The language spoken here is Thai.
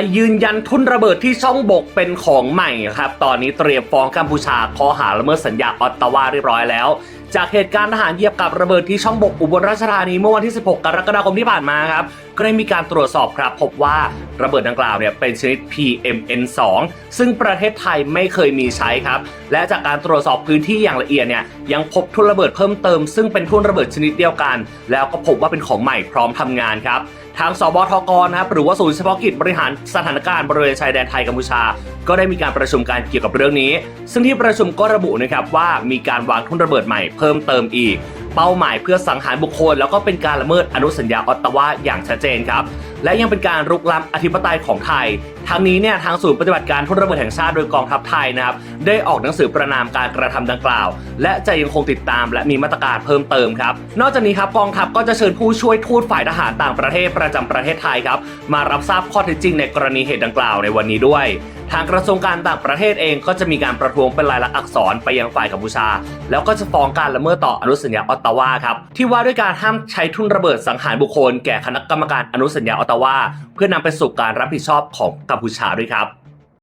ยยืนยันทุนระเบิดที่ช่องบกเป็นของใหม่ครับ ตอนนี้เตรียมฟ้องกัมพูชาข้อหาละเมิดสัญญาออตตาวาเรียบร้อยแล้ว จากเหตุการณ์ทหารเหยียบกับระเบิดที่ช่องบกอุบลราชธานีเมื่อวันที่ 16 กรกฎาคมที่ผ่านมาครับก็ได้มีการตรวจสอบครับ พบว่า ระเบิดดังกล่าวเนี่ยเป็นชนิด PMN2 ซึ่งประเทศไทยไม่เคยมีใช้ครับ และจากการตรวจสอบพื้นที่อย่างละเอียดเนี่ยยังพบทุ่นระเบิดเพิ่มเติมซึ่งเป็นทุ่นระเบิดชนิดเดียวกัน แล้วก็พบว่าเป็นของใหม่พร้อมทำงานครับทางสบทกนะครับหรือว่าศูนย์เฉพาะกิจบริหารสถานการณ์บริเวณชายแดนไทยกัมพูชา ก็ได้มีการประชุมการเกี่ยวกับเรื่องนี้ ซึ่งที่ประชุมก็ระบุนะครับว่ามีการวางทุ่นระเบิดใหม่เพิ่มเติมอีก เป้าหมายเพื่อสังหารบุคคล แล้วก็เป็นการละเมิดอนุสัญญาออตตาวาอย่างชัดเจนครับและยังเป็นการรุกล้ำอธิปไตยของไทย ทั้งนี้เนี่ยทางศูนย์ปฏิบัติการทุนระเบิดแห่งชาติโดยกองทัพไทยนะครับได้ออกหนังสือประนามการกระทำดังกล่าว และจะยังคงติดตาม และมีมาตรการเพิ่มเติมครับ นอกจากนี้ครับกองทัพก็จะเชิญผู้ช่วยทูตฝ่ายทหารต่างประเทศประจำประเทศไทยครับมารับทราบข้อเท็จจริงในกรณีเหตุดังกล่าวในวันนี้ด้วย ทางกระทรวงการต่างประเทศเองก็จะมีการประท้วงเป็นลายลักษณ์อักษรไปยังฝ่ายกัมพูชา แล้วก็จะฟ้องการละเมิดต่ออนุสัญญาออตตาวาครับที่ว่าด้วยการห้ามใช้ทุนระเบิดสังหารบุคคล แก่คณะกรรมการอนุสัญญาออตตาวาเพื่อนำไปสู่การรับผิดชอบของกัมพูชาด้วยครับ